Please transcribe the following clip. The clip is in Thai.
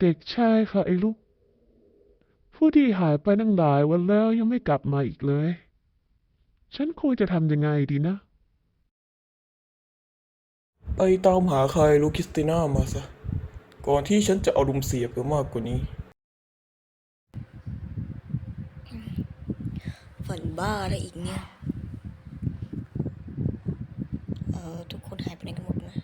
เด็กชายค่ะไอ้ลูก ผู้ที่หายไปตั้งหลายวันแล้วยังไม่กลับมาอีกเลย ฉันควรจะทำยังไงดีนะ ไปตามหาใครลูกคริสติน่ามาซะ ก่อนที่ฉันจะเอารุมเสียไปมากกว่านี้ ฝันบ้าอะไรอีกเนี่ย เออทุกคนหายไปไหนกันหมดนะ